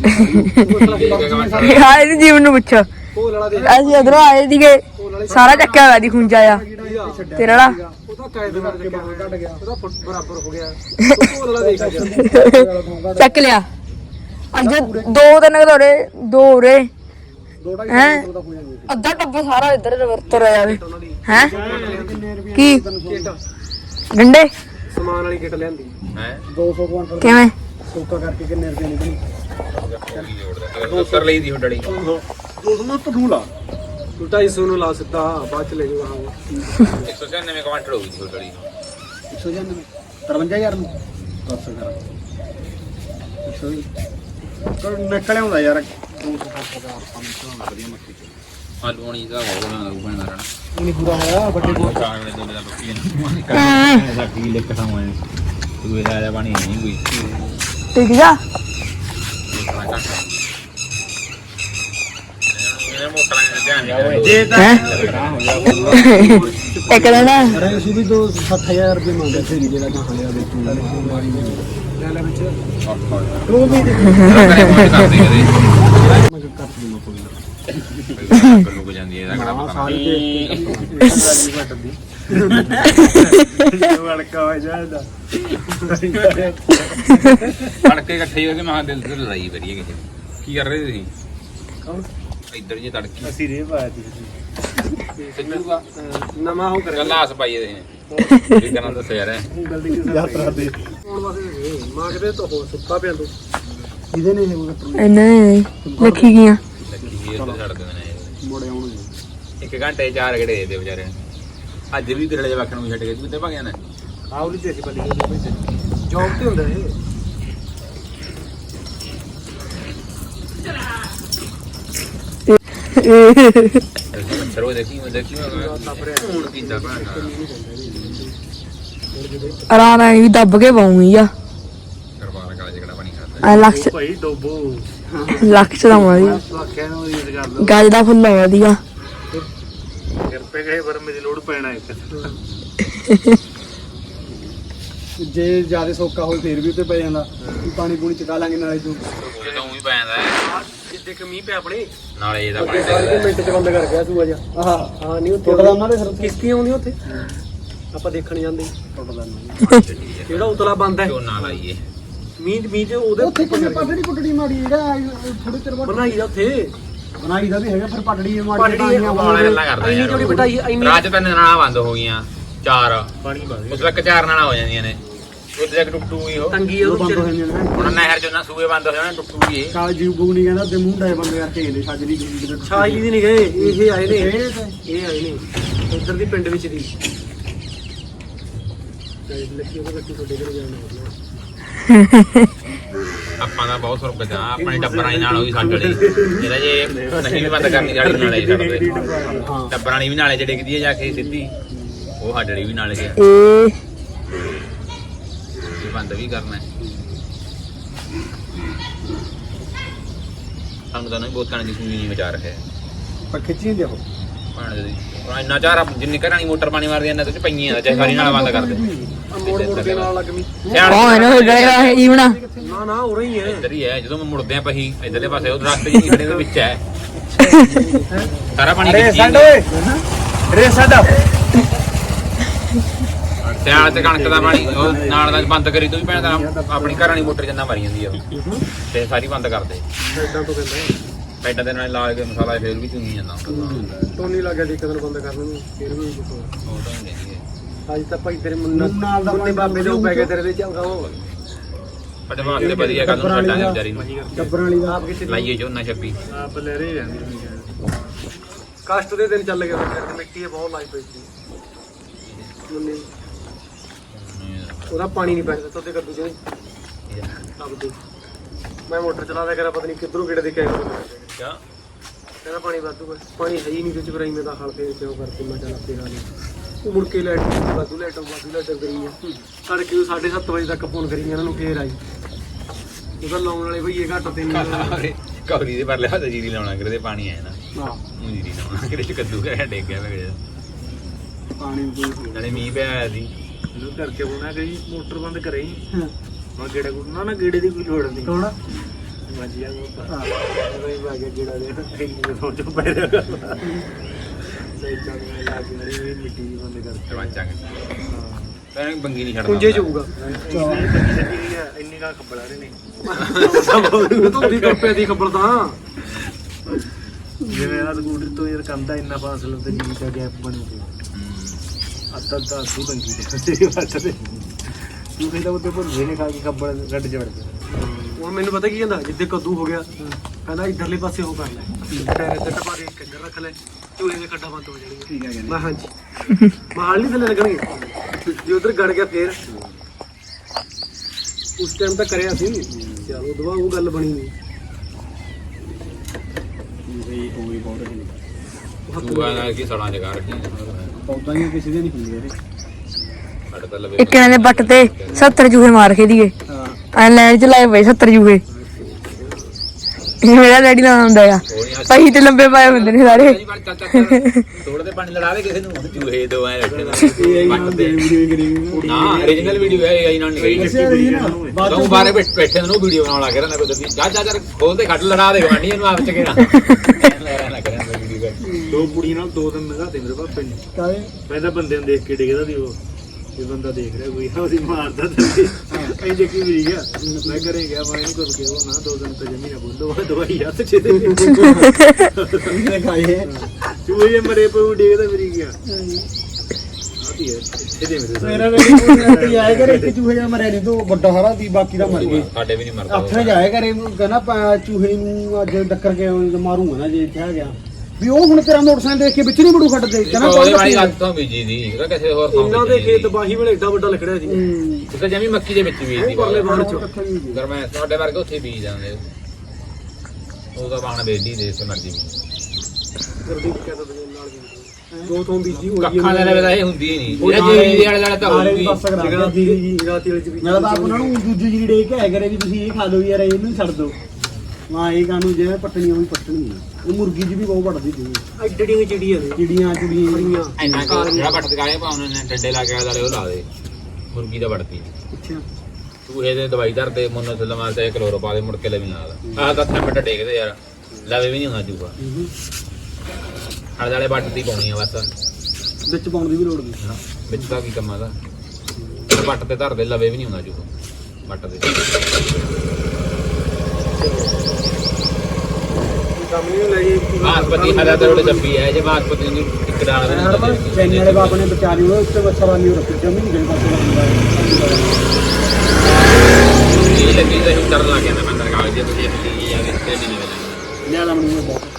B: ਜੀ
D: ਹਾਂ ਇਹਨੂੰ ਜੀਵਨ ਨੂੰ ਪੁੱਛੋ। ਅਸੀਂ ਉਧਰੋਂ ਆਏ ਸੀਗੇ। ਸਾਰਾ ਚੱਕਿਆ ਹੋਇਆ ਦੀ ਖੁੰਜਾ ਆ ਤੇਰਾ ਵਾਲਾ।
C: ਉਹਦਾ ਕਾਇਦੇ ਨਾਲ
B: ਕਰਕੇ ਬਾਹਰ ਕੱਢ ਗਿਆ।
C: ਉਹਦਾ ਫੁੱਟ ਬਰਾਬਰ ਹੋ ਗਿਆ। ਉਹ ਲੜਾ ਦੇਖ ਜਾ
D: ਚੱਕ ਲਿਆ। ਅੱਜ ਦੋ ਤਿੰਨ ਘੋੜੇ ਦੋ
B: ਢਾਈ
D: ਹੈਂ? ਅੱਧਾ ਟੱਬਾ ਸਾਰਾ ਇੱਧਰ ਵਰਤ ਰਿਹਾ ਵੇ
C: ਉਹਨਾਂ ਦੀ
D: ਹੈ?
B: ਕਿੰਨੇ ਰੁਪਏ
D: ਕੀ? ਗੰਡੇ?
C: ਸਮਾਨ ਵਾਲੀ ਕਿੱਟ ਲਿਆਂਦੀ।
A: ਹੈ?
B: 200 ਕੁਆਂਟਲ।
D: ਕਿਵੇਂ?
B: ਸੋਕਾ ਕਰਕੇ ਕਿੰਨੇ ਰੁਪਏ ਨਿਕਲੀ
A: ਉੱਤਰ ਲਈ ਦੀ ਹੁੱਡੜੀ
B: 200 ਨੂੰ ਤੂੰ ਲਾ।
C: ਤੂੰ 250 ਨੂੰ ਲਾ ਸਿੱਧਾ ਬਾਅਦ ਚ ਲੈ ਜਾਊਗਾ ਹਾਂ
A: 199 ਕਮੈਂਟ ਹੋਗੀ ਦੀ ਹੁੱਡੜੀ
B: 199 53000 ਨੂੰ? 10 ਕਰ 100 ਕਰ ਨਿਕਲ ਆਉਂਦਾ ਯਾਰ 260 ਵਧੀਆ ਮੱਕੀ ਚ
A: ਆਲੂ ਆਣੀ ਦਾ ਹੋ ਗਿਆ ਉਹ ਬਣਦਾ ਰਹਿਣਾ
B: ਇਹ ਨਹੀਂ ਪੂਰਾ ਹੋਇਆ ਵੱਡੇ ਕੋਲ
A: ਵੇਲੇ ਦੋ ਦਾ ਬੱਕੀ ਨੇ ਸਾਡੀ ਲਿਖ ਹੋਏ ਤੂੰ ਇਹਦਾ ਆ ਪਾਣੀ ਨਹੀਂ ਕੋਈ।
D: ਟਿਕ ਜਾ
A: ਇਤਨਾ ਘੱਟ ਇਹਨੇ ਮੋਟਰਾਂ ਦੇ ਧਿਆਨ ਨਹੀਂ ਕਰਿਆ
B: ਜੇ ਤਾਂ
D: ਹੈ ਇੱਕ
B: ਅਰੇ ਅਸੀਂ ਵੀ 26000 ਰੁਪਏ ਮੰਗਦੇ ਸੀ ਜਿਹੜਾ ਕਹਾਂ ਲਿਆ ਵਿੱਚ ਮਾਰੀ
C: ਲੈ ਲੈ ਵਿੱਚ
B: ਤੂੰ ਵੀ ਮੈਂ ਕੱਟ ਦੂੰਗਾ ਕੋਈ ਨਾ
A: ਕੋ ਜਾਂਦੀ ਹੈ ਇਹਦਾ ਪਤਾ
B: ਸਾਰੀ ਵੜਕਾ ਹੋ ਜਾਂਦਾ
A: ਤੜਕੇ ਇਕੱਠੇ ਹੋ ਕੇ ਮਹਾ ਦਿਲ ਤੇ ਲੜਾਈ ਕਰੀਏ ਕਿਸੇ ਕੀ ਕਰ ਰਹੇ ਤੁਸੀਂ?
B: ਕੌਣ
A: ਇੱਧਰ ਜੇ ਤੜਕੀ।
B: ਅਸੀਂ ਰੇ ਪਾਇਆ ਸੀ
A: ਸਿੱਧੂਗਾ
C: ਅਹ ਨਵਾਂ ਉਹ ਕਰਿਆ।
A: ਗੱਲਾਂ ਹੱਸ ਪਾਈਏ ਤੁਸੀਂ ਇਹ ਗੱਲਾਂ ਦੱਸਿਆ ਯਾਰ
B: ਗਲਤੀ ਕਿਸ ਯਾਤਰਾ ਦੇ
C: ਹੁਣ ਵਾਸਤੇ ਤਾਂ ਹੋ ਸੁੱਤਾ ਪਿਆ ਤੂੰ।
B: ਇਹਦੇ ਨੇ ਇਹ
D: ਇਹਨੇ ਲੱਖੀ
A: ਲੱਗੀ ਇਹ ਤੇ ਛੱਡ ਦਿੰਦੇ ਨੇ। ਇਹ।
B: ਮੋੜੇ ਆਉਣਗੇ
A: ਇੱਕ ਘੰਟੇ ਚਾਰ ਗੜੇ ਦੇ ਵਿਚਾਰੇ। ਅੱਜ ਵੀ ਤੇਰੇ ਜਵਾਕਾਂ ਨੂੰ ਛੱਡ ਕੇ ਤੂੰ ਤੇ ਭਗਿਆ ਨੇ
C: ਆਉਲੀ ਤੇ ਅਸੀਂ ਬੱਲੀ ਜੌਬ ਤੇ ਹੁੰਦਾ ਇਹ।
A: ਸਰੋ ਦੇਖੀ ਮੈਂ ਦੇਖੀ ਮੈਂ ਹੁਣ ਪੀਂਦਾ ਭਾਣਾ
D: ਆਰਾਮ ਨਾਲ ਵੀ ਦੱਬ ਕੇ ਪਾਉਂਗੀ ਆ।
A: ਕਾਲਾ ਜਿਹੜਾ ਪਾਣੀ ਖਾਂਦਾ
D: ਆ ਲੱਖ
B: ਭਾਈ ਡੋਬੋ।
D: ਲੱਖ ਚ ਦਾ ਵਧੀਆ ਦਾ ਫੁੱਲ
B: ਕਿਰਪੇ ਗਏ ਪਰ ਮੇਰੀ ਲੋੜ ਪੈਣਾ ਇੱਕ। ਜੇ ਜ਼ਿਆਦਾ ਸੋਕਾ ਹੋਵੇ ਫੇਰ ਵੀ ਉੱਤੇ ਪੈ ਜਾਂਦਾ। ਪਾਣੀ ਪੂਣੀ ਚਕਾ ਲਾਂਗੇ ਨਾਲੇ ਤੂੰ।
A: ਜਦੋਂ ਵੀ ਪੈ ਜਾਂਦਾ ਹੈ।
C: ਜਿੱਦੇ ਕਮੀ ਪਿਆ ਆਪਣੇ।
A: ਨਾਲੇ ਇਹਦਾ ਪਾਣੀ
C: ਸਾਰੇ। ਮਿੰਟ ਚ ਬੰਦ ਕਰ ਗਿਆ ਸੂਆ ਜਾ
B: ਆਹ
C: ਹਾਂ ਨਹੀਂ ਉੱਥੇ
B: ਟੁੱਟਦਾ ਉਹਨਾਂ ਦੇ ਸਿਰ ਤੇ
C: ਕਿਸ਼ਤੀਆਂ ਆਉਂਦੀਆਂ ਉੱਥੇ? ਆਪਾਂ ਦੇਖਣ ਜਾਂਦੇ।
B: ਟੁੱਟਦਾ ਨਹੀਂ।
C: ਕਿਹੜਾ ਉਤਲਾ ਬੰਦ ਹੈ।
A: ਝੋਨਾ ਲਾਈਏ।
C: ਮੀਂਹ ਮੀਂਹ ਚ ਉਹਦੇ
B: ਉੱਥੇ ਕਿੰਨੇ ਪੱਟੜੀ ਪੁੱਟੜੀ ਮਾੜੀ ਜਿਹੜਾ ਥੋੜੇ ਚਿਰ ਬਾਅਦ
C: ਬਣਾਈ ਦਾ ਉੱਥੇ।
B: ਬਣਾਈ ਦਾ ਵੀ ਹੈਗਾ ਫਿਰ ਪੱਟੜੀ ਮਾੜੀ
C: ਪਟੜੀ
A: ਵਾਲਾ ਗੱਲਾਂ ਕਰਦਾ
C: ਇੰਨੀ ਜੋੜੀ ਬਟਾਈ ਇੰਨੀ
A: ਰਾਜ ਤਿੰਨ ਨਾਲਾਂ ਬੰਦ ਹੋ ਗਈਆਂ ਚਾਰ। ਪਾਣੀ ਬੰਦ ਉਸ ਤੱਕ ਚਾਰ ਨਾਲਾਂ ਹੋ ਜਾਂਦੀਆਂ ਨੇ। ਉੱਥੇ ਜਾ ਕੇ ਟੁੱਟੂ ਹੀ ਉਹ।
C: ਤੰਗੀ ਆ
B: ਉਹ
C: ਉਹਦੇ
B: ਬੰਦ ਹੋ
C: ਚ
B: ਜਾਂਦੇ ਨੇ।
A: ਹੁਣ ਨਹਿਰ ਚੋਂ ਨਾ ਸੂਏ ਬੰਦ ਹੋ ਜਾਣਾ ਟੁੱਟੂਗੀ ਇਹ।
B: ਕਾਲ ਜੀਵ ਬੂਗ ਨਹੀਂ ਕਹਿੰਦਾ ਤੇ ਮੂੰਹ ਡਾਏ ਬੰਦ ਕਰਕੇ ਗਏ ਛਾਜਰੀ ਦੀ
C: ਛਾਈ ਦੀ ਨਹੀਂ ਗਏ ਇਹ ਆਏ ਨੇ।
B: ਇਹ ਤਾਂ-
C: ਇਹ ਆਏ ਨੇ। ਉਧਰ ਦੀ ਪਿੰਡ ਵਿੱਚ ਦੀ। ਲੱਕੀ ਉਹ ਲੱਕੀ ਤੁਹਾਡੇ ਘਰੇ ਜਾਣਾ
A: ਆਪਾਂ ਦਾ ਬਹੁਤ ਸੁਰਗ ਜਾ ਆਪਣੀ ਟੱਬਰਾਂ ਦੇ ਨਾਲ ਹੋਈ ਸਾਡੇ ਲਈ। ਇਹਦਾ ਜੇ ਨਹੀਂ ਵੀ ਬੰਦ ਕਰਨੀ ਜਾੜੀ ਨਾਲੇ ਹੀ ਛੱਡਦੇ
B: ਹਾਂ।
A: ਟੱਬਰਾਂ ਵਾਲੀ ਵੀ ਨਾਲੇ ਚ ਡਿੱਗਦੀ ਹੈ ਜਾ ਕੇ ਸਿੱਧੀ। ਉਹ ਸਾਡੇ ਲਈ ਵੀ ਨਾਲੇ ਇਹ ਬੰਦ ਵੀ ਕਰਨਾ ਹੈ। ਸਾਨੂੰ ਤਾਂ ਨਹੀਂ ਬੋਤਲਾਂ ਦੀ ਸੂਈ ਨਹੀਂ ਵਿਚਾਰ ਹੈ
B: ਪਰ ਖਿੱਚੀ ਨਹੀਂ ਦੇਖੋ
A: ਪਾਣੀ ਦੇ ਉਹ ਇੰਨਾ ਚਾਰ ਜਿੰਨੀ ਦੀ ਮੋਟਰ ਪਾਣੀ ਮਾਰਦੀ ਇਹਨਾਂ ਤੇ ਪਈਆਂ ਚਾਹੇ ਸਾਰੀ ਨਾਲ ਬੰਦ ਕਰ ਦੇ।
C: ਮੋੜ ਮੋੜ ਕੇ ਨਾਲ ਲੱਗਮੀ
D: ਕੌਣ ਉਹ ਗਏਗਾ ਹੈ ਜੀਵਣਾ
C: ਨਾ ਨਾ ਉਰੇ ਹੀ ਹੈ।
A: ਇੱਧਰ ਹੀ ਹੈ ਜਦੋਂ ਮੈਂ ਮੁੜਦੇ ਆ ਪਹੀ ਇੱਧਰਲੇ ਪਾਸੇ ਉਹ ਰਸਤੇ ਜਿਹੀ ਖੜੇ ਦੇ ਵਿੱਚ ਹੈ। ਸਾਰਾ ਪਾਣੀ ਹੀ ਹੈ।
B: ਰੇ ਸਾਡਾ
A: ਸਿਆਲ ਤੇ ਕਣਕ ਦਾ ਪਾਣੀ ਉਹ ਨਾਲ ਦਾ ਬੰਦ ਕਰੀ ਤੂੰ ਵੀ ਭੈਣ ਦਾ ਆਪਣੀ ਘਰਾਂ ਦੀ ਮੋਟਰ ਜੰਨਾ ਮਾਰੀ ਜਾਂਦੀ ਆ ਉਹ। ਤੇ ਸਾਰੀ ਬੰਦ ਕਰ ਦੇ।
C: ਐਦਾਂ ਤੋਂ ਕਹਿੰਦਾ
A: ਪੈਟਾਂ ਦੇ ਨਾਲ ਲਾ ਕੇ ਮਸਾਲਾ ਫੇਰ ਵੀ ਚੁੰਗੀ ਜਾਂਦਾ। ਉਹ
C: ਟੋਨੀ ਲੱਗਿਆ ਦੀ ਕਦਰ ਬੰਦ ਕਰਨ ਨੂੰ ਫਿਰ ਵੀ ਕੁਛ ਹੋਰ।
A: ਤਾਂ ਨਹੀਂ ਹੈ।
C: ਅੱਜ ਤਾਂ ਭਾਈ ਤੇਰੇ ਮੁੰਨਾ
B: ਨਾਲ ਦਾ
C: ਮੁੰਨੇ ਬਾਬੇ ਦੇ ਉਹ ਪੈ ਗਏ ਤੇਰੇ ਦੇ ਚੰਗਾ ਹੋ
A: ਸਾਡੇ ਵਾਸਤੇ ਵਧੀਆ ਕੱਲ ਨੂੰ ਛੱਡਾਂਗੇ ਵਿਚਾਰੀ ਨੂੰ।
B: ਗੱਬਰਾਂ ਵਾਲੀ ਦਾ
C: ਆਪ ਕਿਤੇ
A: ਲਾਈਏ ਝੋਨਾ ਛੱਪੀ।
C: ਆਪ ਲੈ ਰਹੇ ਜਾਂਦੇ ਕਸ਼ਟ ਦੇ ਦਿਨ ਚੱਲ ਗਏ ਫਿਰ ਤੇ ਮਿੱਟੀ ਬਹੁਤ ਲਾਈ ਪਈ ਸੀ। ਮੁੰਨੇ ਉਹਦਾ ਪਾਣੀ ਨਹੀਂ ਪੈਂਦਾ ਤੋਦੇ ਕੱਦੂ ਚ ਆਪ ਦੇ ਮੈਂ ਮੋਟਰ ਚਲਾ ਕਰਾਂ ਪਤਾ ਨਹੀਂ ਕਿੱਧਰੋਂ ਕਿਹੜੇ ਦੇ ਕੇ
A: ਕਿਆ?
C: ਕਹਿੰਦਾ ਪਾਣੀ ਵਾਧੂ ਹੈ ਪਾਣੀ ਹੈ ਹੀ ਨਹੀਂ ਵਿੱਚ ਬਰਾਈ ਮੈਂ ਤਾਂ ਹਲ ਫੇਰ ਕਿਉਂ ਕਰਕੇ ਮੈਂ ਚੱਲ ਫੇਰ ਆ ਲਈ ਉਹ ਮੁੜ ਕੇ ਲੈਟ ਵਾਧੂ ਲੈਟ ਵਾਧੂ ਲੈਟ ਕਰੀ ਆ। ਸਾਡੇ ਕਿਉਂ 7:30 ਵਜੇ ਤੱਕ ਫੋਨ ਕਰੀ ਇਹਨਾਂ ਨੂੰ ਫੇਰ ਆਈ। ਉਹਦਾ ਲਾਉਣ ਵਾਲੇ ਭਈਏ ਘੱਟ ਤੇ ਨਹੀਂ
A: ਕੌਰੀ ਦੇ ਪਰ ਲਿਆ ਤਾਂ ਜੀਰੀ ਲਾਉਣਾ ਕਿਤੇ ਪਾਣੀ ਆਇਆ ਨਾ।
B: ਹਾਂ।
A: ਉਹ ਜੀਰੀ ਲਾਉਣਾ ਕਿਤੇ ਕੱਦੂ ਕਰਿਆ ਡੇਗ ਗਿਆ ਮੇਰੇ
B: ਪਾਣੀ ਪੂਣੀ
A: ਨਾਲੇ ਮੀਂਹ ਪਿਆ ਆਇਆ ਸੀ।
C: ਇਹਨੂੰ ਕਰਕੇ ਬੋਣਾ ਗਈ ਮੋਟਰ ਬੰਦ ਕਰੇ। ਹੀ। ਮੈਂ ਗੇੜਾ ਗੁੱਟਣਾ ਨਾ ਗੇੜੇ ਦੀ ਕੋਈ ਲੋੜ ਨਹੀਂ।
B: ਕੌਣ?
C: ਮੱਜੀਆਂ ਨੂੰ
B: ਹਾਂ।
C: ਕੋਈ ਮੈਂ ਗਿਆ ਗੇੜਾ ਦੇ ਇਹ ਸੋਚੋ ਪੈ ਰਿਹਾ ਸਹੀ ਚੱਲ ਰਿਹਾ ਲਾ ਕੇ ਮੇਰੀ ਮਿੱਟੀ ਦੀ ਬੰਦ ਕਰ।
A: ਸਰਪੰਚਾਂਗੇ ਤੈਨੂੰ ਬੰਗੀ ਨਹੀਂ ਛੱਡਦਾ
C: ਪੁੰਜੇ ਜਾਊਗਾ ਇੰਨੀ ਕਾ ਖੱਬਲ ਆ ਰਹੇ ਨੇ। ਉਹ ਦੀ ਕੱਪੇ ਦੀ ਖੱਬਲ ਤਾਂ। ਜਿਵੇਂ ਆ ਸਕੂਟਰ ਤੋਂ ਯਾਰ ਕੰਦਾ ਇੰਨਾ ਫਾਸਲਾ ਤੇ ਜੀ ਦਾ ਗੈਪ ਬਣੂ ਪਿਆ ਅੱਧਾ ਤਾਂ ਅਸੀਂ ਬੰਗੀ ਦੇ ਵੱਟ ਤੇ। ਕਹਿੰਦਾ ਉਹ ਤੇ ਭੁੱਲੇ ਨੇ ਖਾ ਕੇ ਖੱਬਲ ਗੱਡ ਚ ਵੜ ਗਿਆ। ਹੁਣ ਮੈਨੂੰ ਪਤਾ ਕੀ ਕਹਿੰਦਾ ਜਿੱਦੇ ਕੱਦੂ ਹੋ ਗਿਆ ਕਹਿੰਦਾ ਇਧਰਲੇ ਪਾਸੇ ਉਹ ਕਰ ਲੈ। ਟਾਇਰ ਤੇ ਟਪਾ ਕੇ ਕੰਜਰ ਰੱਖ ਲੈ ਚੂਹੇ ਦੇ ਖੱਡਾ ਬੰਦ ਹੋ ਜਾਣਗੇ।
B: ਠੀਕ ਹੈ
C: ਮੈਂ ਹਾਂਜੀ। ਮਾਲ ਨਹੀਂ ਥੱਲੇ ਲੱਗਣਗੇ। ਜੇ ਉਧਰ ਗੜ ਗਿਆ ਫੇਰ। ਉਸ ਟਾਈਮ ਤਾਂ ਕਰਿਆ ਸੀ। ਚਲ ਉਦੋਂ ਬਾਅਦ ਉਹ ਗੱਲ ਬਣੀ ਨਹੀਂ।
B: ਇਹ ਕੋਈ ਬਹੁਤ ਨਹੀਂ
C: ਉਹ ਹੱਥ
A: ਤੂੰ ਆ ਕੀ ਸੜਾਂ ਜਗਾ ਰੱਖੀ
B: ਪੌਦਾ ਹੀ ਕਿਸੇ ਦੇ ਨਹੀਂ ਹੁੰਦੇ ਇਹਦੇ
A: ਤਾਂ
D: ਇੱਕ ਜਣੇ ਦੇ ਬੱਟ ਤੇ 70 ਚੂਹੇ ਮਾਰ ਕੇ ਦੀਏ।
B: ਹਾਂ।
D: ਐ ਲੈਣ ਚ ਲਾਏ ਪਏ 70 ਚੂਹੇ ਇਹ ਮੇਰਾ ਡੈਡੀ ਦਾ ਹੁੰਦਾ ਆ। ਪਹੀ ਤੇ ਲੰਬੇ ਪਾਏ ਹੁੰਦੇ ਨੇ ਸਾਰੇ।
A: ਥੋੜੇ ਤੇ। ਪਾਣੀ ਲੜਾ ਦੇ ਕਿਸੇ ਨੂੰ। ਚੂਹੇ ਦੋ ਐ ਰੱਖੇ
B: ਨਾਲ ਦੇ
A: ਨਾ origignal ਵੀਡੀਓ ਹੈ ਆਈ ਨਾਲ ਨਹੀਂ ਬਾਰੇ ਬੈਠ- ਨੂੰ ਵੀਡੀਓ ਬਣਾਉਣ ਲੱਗ ਰਿਹਾ ਨਾ ਕੋਈ ਦੱਸੀ। ਜਾ ਜਾ ਜਾ ਖੋਲ ਦੇ ਖੱਡ ਲੜਾ ਦੇ ਗਵਾਂਢੀ ਇਹਨੂੰ ਆਪ ਚ ਕੇ ਨਾ
C: ਦੋ ਕੁੜੀਆਂ ਨਾਲ ਦੋ ਦਿਨ ਲਗਾਤੇ ਮੇਰੇ ਪਾਪੇ ਨੇ।
B: ਕਾਹਦੇ?
C: ਪਹਿਲਾਂ ਬੰਦੇ ਨੂੰ ਦੇਖ ਕੇ ਡਿੱਗਦਾ ਸੀ ਉਹ ਇਹ ਬੰਦਾ ਦੇਖ ਰਿਹਾ ਕੋਈ ਉਹਦੀ ਮਾਰਦਾ ਤੇ ਐਂ ਦੇਖੀ ਵੀ ਗਿਆ? ਮੈਂ ਘਰੇ ਗਿਆ ਮੈਂ ਇਹਨੂੰ ਕੁਝ ਕਿਹਾ ਨਾ ਦੋ ਦਿਨ ਤਾਂ ਜਮੀ ਨਾ ਬੋਲੋ ਉਹ ਦਵਾਈ ਹੱਥ ਚ ਦੇ
B: ਇਹਨੇ ਖਾਏ
C: ਚੂਹੇ ਮਰੇ ਪਊ ਡਿੱਗਦਾ ਫਿਰੀ ਗਿਆ। ਆਤੀ ਹੈ ਇਹਦੇ ਮੇਰੇ
B: ਮੇਰਾ ਕੋਈ ਤੇ ਆਏ ਕਰੇ ਇੱਕ ਚੂਹੇ ਦਾ ਮਰਿਆ ਨਹੀਂ ਤੋਂ ਵੱਡਾ ਸਾਰਾ ਦੀ ਬਾਕੀ ਦਾ ਮਰ ਗਿਆ।
A: ਸਾਡੇ ਵੀ ਨਹੀਂ ਮਰਦਾ।
B: ਹੱਥ ਨੇ ਜਾਏ ਕਰੇ ਕਹਿੰਦਾ ਚੂਹੇ ਨੂੰ ਅੱਜ ਡੱਕਰ ਕੇ ਮਾਰੂਗਾ ਨਾ ਜੇ ਕਿਹਾ ਗਿਆ। ਵੀ ਉਹ ਹੁਣ ਤੇਰਾ ਮੋਟਰਸਾਈਕਲ ਦੇਖ ਕੇ ਵਿੱਚ ਨਹੀਂ ਬੜੂ ਖੱਟ ਦੇ ਕਹਿੰਦਾ
A: ਉਹਦੇ
B: ਕੌਣ
A: ਵਾਲੀ ਲੱਤ ਤੋਂ ਬੀਜੀ ਦੀ ਉਹਦਾ ਕਿਸੇ ਹੋਰ ਥਾਂ
C: ਇਹਨਾਂ ਦੇ ਖੇਤ ਬਾਹੀ ਵੇਲੇ ਏਡਾ ਵੱਡਾ ਲਿਖੜਿਆ ਸੀ।
B: ਹੂੰ।
A: ਤਾਂ ਜਮੀ ਮੱਕੀ ਦੇ ਵਿੱਚ ਬੀਜਦੀ
C: ਪਰਲੇ ਬਾਹਰ ਚ।
A: ਅਗਰ ਮੈਂ ਤੁਹਾਡੇ ਵਰਗੇ ਉੱਥੇ ਬੀਜ ਜਾਂਦੇ ਉਹਦਾ ਬਾਣ ਵੇਲੀ ਦੇ ਸੇ ਮਰਜ਼ੀ
C: ਗੁਰਦੀਪ ਕਹਿੰਦਾ ਬਜੇ ਨਾਲ ਵੀ ਦੋ ਤੋਂ ਬੀਜੀ ਹੋਈ
A: ਕੱਖਾਂ ਦੇ ਲਵੇ ਤਾਂ ਇਹ ਹੁੰਦੀ ਹੀ ਨਹੀਂ ਇਹ ਜੀ ਦੇ ਵਾਲੇ ਵਾਲੇ ਤਾਂ ਹੋਊਗੀ।
C: ਜਗਰਾਤੀ ਦੀ ਜਗਰਾਤੀ ਵਾਲੇ ਚ ਵੀ
B: ਮੈਂ ਤਾਂ ਆਪ ਉਹਨਾਂ ਨੂੰ ਦੂਜੀ ਜਿਹੜੀ ਡੇ ਕੇ ਕਰੇ ਵੀ ਤੁਸੀਂ ਇਹ ਖਾ ਲਓ ਯਾਰ ਇਹਨੂੰ ਛੱਡ ਦਿਓ। ਮਾਂ ਇਹ ਕਾਨੂੰ ਜਿਵੇਂ ਪੱਟਣੀ ਉਹ ਮੁਰਗੀ ਜੀ ਵੀ ਬਹੁਤ ਵੱਡਦੀ ਸੀ।
C: ਐਡੜੀ ਚਿੜੀ ਆ
B: ਚਿੜੀਆਂ ਚੁੜੀਆਂ
A: ਇੰਨਾ ਕੁ ਜਿਹੜਾ ਵੱਟ ਦਗਾਏ ਪਾ ਉਹਨਾਂ ਨੇ ਡੰਡੇ ਲਾ ਕੇ ਵਾਲੇ ਉਹ ਲਾ ਦੇ ਮੁਰਗੀ ਦਾ ਵੜਤੀ
B: ਅੱਛਾ।
A: ਚੂਹੇ ਦੇ ਦਵਾਈ ਮੁੰਨ ਤੇ ਤੇ ਕਲੋਰੋ ਪਾ ਦੇ ਮੁੜ ਕੇ ਲਵੀ ਨਾਲ। ਆਹ ਤਾਂ ਥੱਪੜ ਡੇਗਦੇ ਯਾਰ ਲਵੇ ਵੀ ਨਹੀਂ ਹੁੰਦਾ ਚੂਹਾ ਹੜ ਵਾਲੇ ਵੱਟ ਦੀ ਪਾਉਣੀ ਆ ਬਸ।
B: ਵਿੱਚ ਪਾਉਣ ਦੀ ਵੀ ਲੋੜ ਨਹੀਂ।
A: ਹਨਾ ਵਿੱਚ ਦਾ ਕੀ ਕੰਮਾਂ ਦਾ ਵੱਟ ਤੇ ਧਰਦੇ ਲਵੇ ਵੀ ਨਹੀਂ ਹੁੰਦਾ ਚੂਹਾ ਵੱਟ ਦੇ। ਬਾਸਪਤੀ ਹਲਾ ਤੇ ਉਹਦੇ ਜੱਪੀ ਹੈ ਜੇ ਬਾਸਪਤੀ ਨੂੰ ਟਿਕ ਡਾਲ ਦੇ
B: ਚੈਨੀ ਵਾਲੇ ਬਾਪ ਨੇ ਬਚਾ ਲਈ ਉਹ ਉੱਤੇ ਮੱਛਰਾਂ ਨਹੀਂ ਰੱਖੀ ਜਮੀ ਨਹੀਂ ਗਏ ਪਾਸੇ ਲੱਗਦਾ
A: ਇਹ ਲੱਗੀ ਤੇ ਹੁਣ ਡਰ ਲੱਗ ਜੇ ਤੁਸੀਂ ਇਹ ਨਹੀਂ
B: ਲਿਆ ਲਾ ਮੈਨੂੰ ਬਹੁਤ